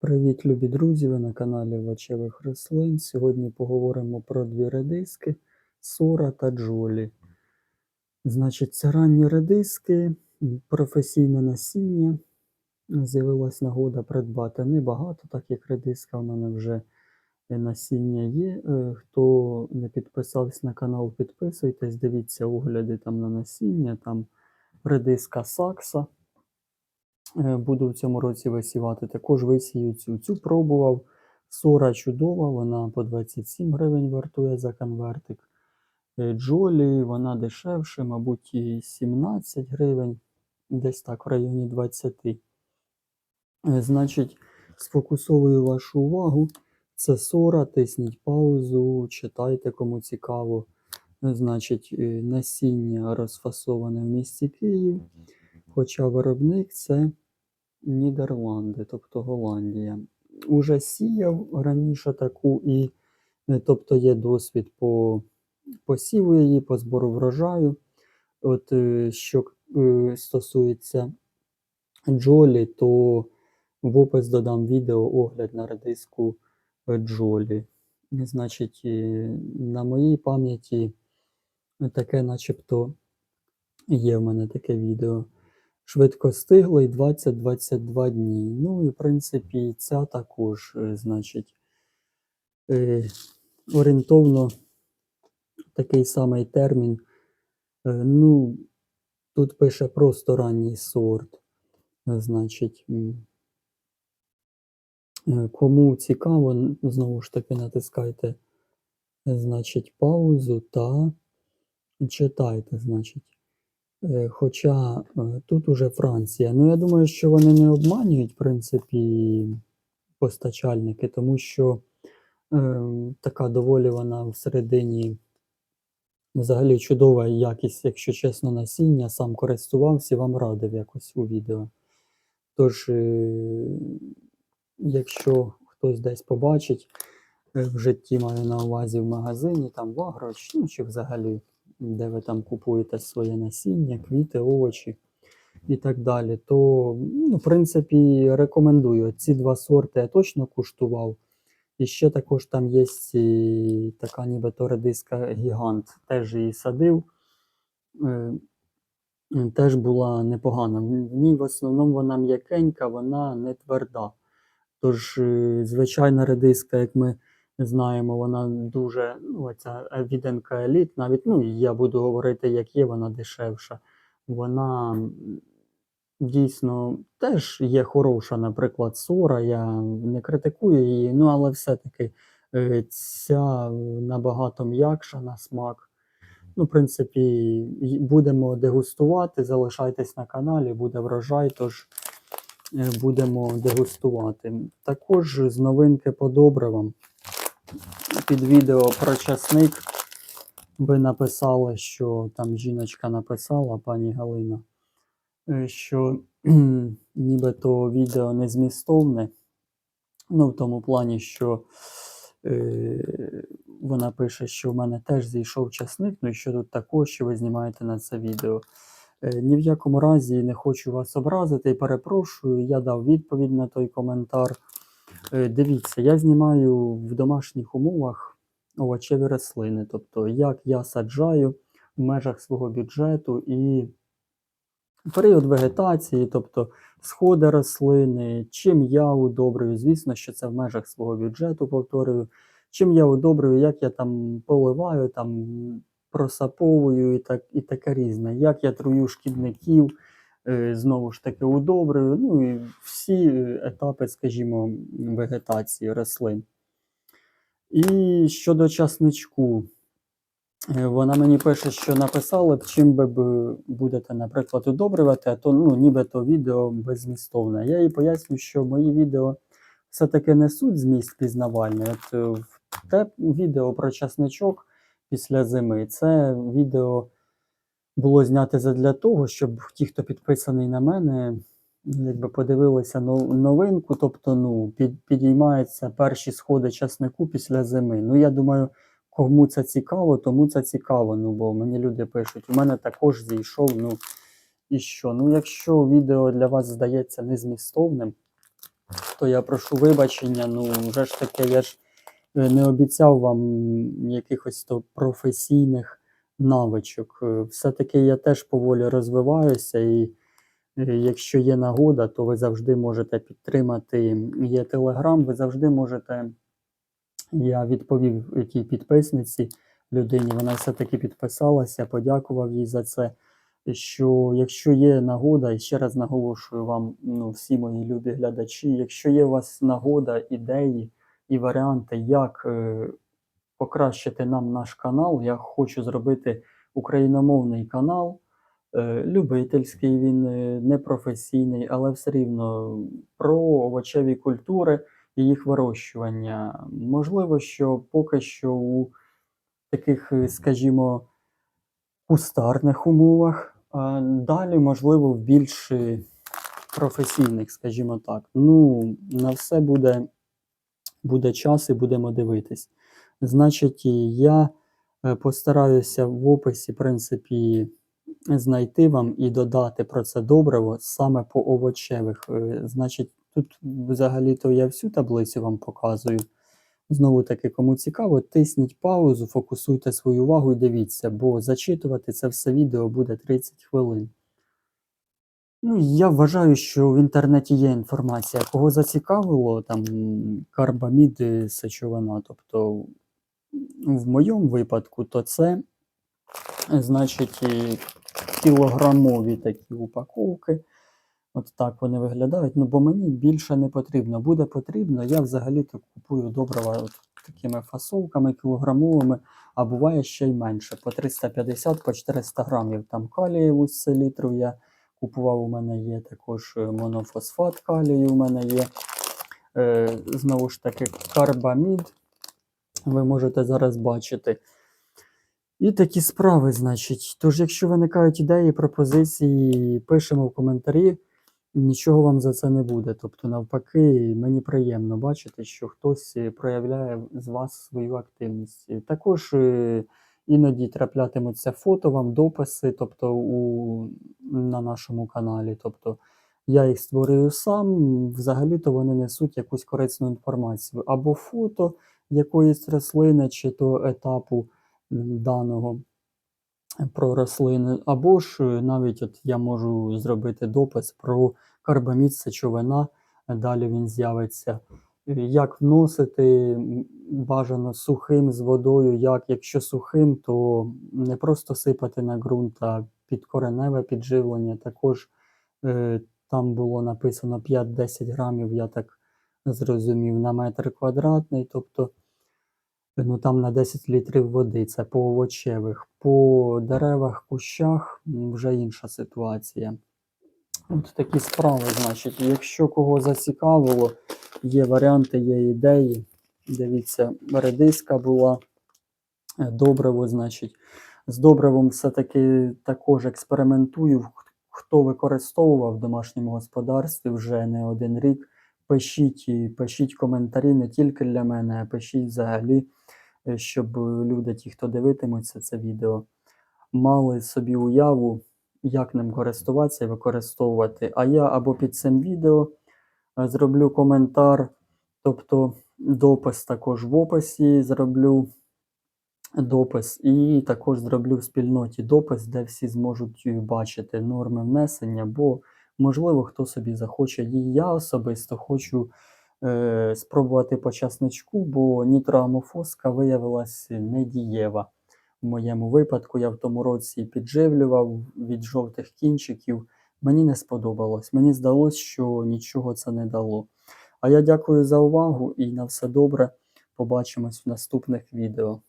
Привіт, любі друзі! Ви на каналі Вачевих рослин. Сьогодні поговоримо про дві редиски Сора та Джолі. Значить, це ранні редиски, професійне насіння. З'явилась нагода придбати небагато, так як редиска в мене вже насіння є. Е, Хто не підписався на канал, підписуйтесь, дивіться огляди там на насіння, там редиска Сакса. Е, Буду в цьому році висівати. Також висію цю. Цю пробував. Сора чудова, вона по 27 гривень вартує за конвертик. Е, Джолі, вона дешевше, мабуть, і 17 гривень, десь так, в районі 20. Е, Значить, сфокусовую вашу увагу. Це сора, тисніть паузу, читайте, кому цікаво. Значить, насіння розфасоване в місті Київ. Хоча виробник це Нідерланди, тобто Голландія. Уже сіяв раніше таку, і е, тобто є досвід по посіву її, по збору врожаю. От е, що е, стосується Джолі, то в опис додам відео огляд на редиску е, Джолі. Значить, на моїй пам'яті таке, начебто, є в мене таке відео. Швидкостиглий 20-22 дні. Ну і в принципі ця також, е, значить, е, орієнтовно такий самий термін. Е, Ну, тут пише просто ранній сорт. Значить, кому цікаво, знову ж таки натискайте, значить, паузу та читайте, значить. Е, Хоча е, тут уже Франція. Ну, я думаю, що вони не обманюють, в принципі, постачальники, тому що е, така доволі вона всередині взагалі чудова якість, якщо чесно, насіння, сам користувався, вам радив якось у відео. Тож, е, якщо хтось десь побачить е, в житті, маю на увазі в магазині, там в агро, ну, чи взагалі, де ви там купуєте своє насіння, квіти, овочі і так далі, то, ну, в принципі, рекомендую. Ці два сорти я точно куштував. І ще також там є така нібито редиска гігант. Теж її садив. Е, Теж була непогана. В ній в основному вона м'якенька, вона не тверда. Тож, е, звичайна редиска, як ми знаємо, вона дуже, ну, оця віденка еліт, навіть, ну, я буду говорити, як є, вона дешевша. Вона дійсно теж є хороша, наприклад, сора. Я не критикую її, ну, але все-таки е, ця набагато м'якша на смак. Ну, в принципі, будемо дегустувати. Залишайтесь на каналі, буде врожай, тож е, будемо дегустувати. Також з новинки по добривам. Під відео про часник ви написали, що там жіночка написала, пані Галина, е, що нібито відео не змістовне. Ну, в тому плані, що е, вона пише, що в мене теж зійшов часник, ну і що тут також, що ви знімаєте на це відео. Е, ні в якому разі не хочу вас образити і перепрошую, я дав відповідь на той коментар. Е, дивіться, я знімаю в домашніх умовах овочеві рослини, тобто як я саджаю в межах свого бюджету і період вегетації, тобто сходи рослини, чим я удобрюю. Звісно, що це в межах свого бюджету, повторюю. Чим я удобрюю, як я там поливаю, там просаповую і, так, і таке різне. Як я трую шкідників, знову ж таки удобрюю. Ну і всі е, етапи, скажімо, вегетації рослин. І щодо часничку, Е, Вона мені пише, що написали б, чим би будете, наприклад, удобрювати, а то ну, нібито відео беззмістовне. Я їй поясню, що мої відео все-таки несуть зміст пізнавальний. От е, те відео про часничок після зими, це відео було знято задля того, щоб ті, хто підписаний на мене, якби подивилися нов- новинку, тобто ну, під, підіймаються перші сходи часнику після зими. Ну, я думаю, кому це цікаво, тому це цікаво. Ну, бо мені люди пишуть, у мене також зійшов. Ну і що? Ну, якщо відео для вас здається незмістовним, то я прошу вибачення. Ну, вже ж таке, я ж е, не обіцяв вам якихось то професійних навичок. Е, Все-таки я теж поволі розвиваюся, і е, якщо є нагода, то ви завжди можете підтримати. Є телеграм, ви завжди можете. Я відповів якій підписниці людині, вона все-таки підписалася, подякував їй за це. Що якщо є нагода, і ще раз наголошую вам, ну, всі мої любі глядачі, якщо є у вас нагода, ідеї і варіанти, як е, покращити нам наш канал, я хочу зробити україномовний канал, е, любительський, він е, непрофесійний, але все рівно про овочеві культури і їх вирощування. Можливо, що поки що у таких, е, скажімо, кустарних умовах, далі, можливо, в більш професійних, скажімо так. Ну, на все буде, буде час і будемо дивитись. Значить, я е, постараюся в описі, в принципі, знайти вам і додати про це добриво саме по овочевих. Е, Значить, тут взагалі-то я всю таблицю вам показую. Знову таки, кому цікаво, тисніть паузу, фокусуйте свою увагу і дивіться, бо зачитувати це все відео буде 30 хвилин. Ну, я вважаю, що в інтернеті є інформація, кого зацікавило, там карбамід сечовина. Тобто, в моєму випадку, то це, значить, кілограмові такі упаковки. От так вони виглядають. Ну, бо мені більше не потрібно. Буде потрібно, я взагалі-то купую добрива от такими фасовками кілограмовими, а буває ще й менше. По 350, по 400 грамів. Там калієву з селітру я купував, у мене є також е, монофосфат калію у мене є. Е, знову ж таки, карбамід. Ви можете зараз бачити. І такі справи, значить. Тож, якщо виникають ідеї, пропозиції, пишемо в коментарі, нічого вам за це не буде. Тобто, навпаки, мені приємно бачити, що хтось е, проявляє з вас свою активність. Також е, іноді траплятимуться фото вам, дописи, тобто у, на нашому каналі. Тобто, я їх створюю сам, взагалі-то вони несуть якусь корисну інформацію. Або фото якоїсь рослини, чи то етапу даного про рослини, або ж е, навіть от я можу зробити допис про карбамід сечовина, далі він з'явиться. Е, Як вносити бажано сухим з водою, як якщо сухим, то не просто сипати на ґрунт, а підкореневе підживлення. Також е, там було написано 5-10 грамів, я так зрозумів, на метр квадратний. Тобто ну там на 10 літрів води, це по овочевих. По деревах, кущах вже інша ситуація. От такі справи, значить, якщо кого зацікавило, є варіанти, є ідеї. Дивіться, редиска була, е, добриво, значить. З добривом все-таки також експериментую. Хто використовував в домашньому господарстві вже не один рік, пишіть, і пишіть коментарі не тільки для мене, а пишіть взагалі, е, щоб люди, ті, хто дивитимуться це відео, мали собі уяву, як ним користуватися і використовувати. А я або під цим відео е, зроблю коментар, тобто допис також в описі зроблю допис, і також зроблю в спільноті допис, де всі зможуть е, бачити норми внесення, бо, можливо, хто собі захоче. І я особисто хочу е, спробувати по часничку, бо нітроамофоска виявилась недієва. В моєму випадку я в тому році підживлював від жовтих кінчиків. Мені не сподобалось. Мені здалось, що нічого це не дало. А я дякую за увагу і на все добре. Побачимось в наступних відео.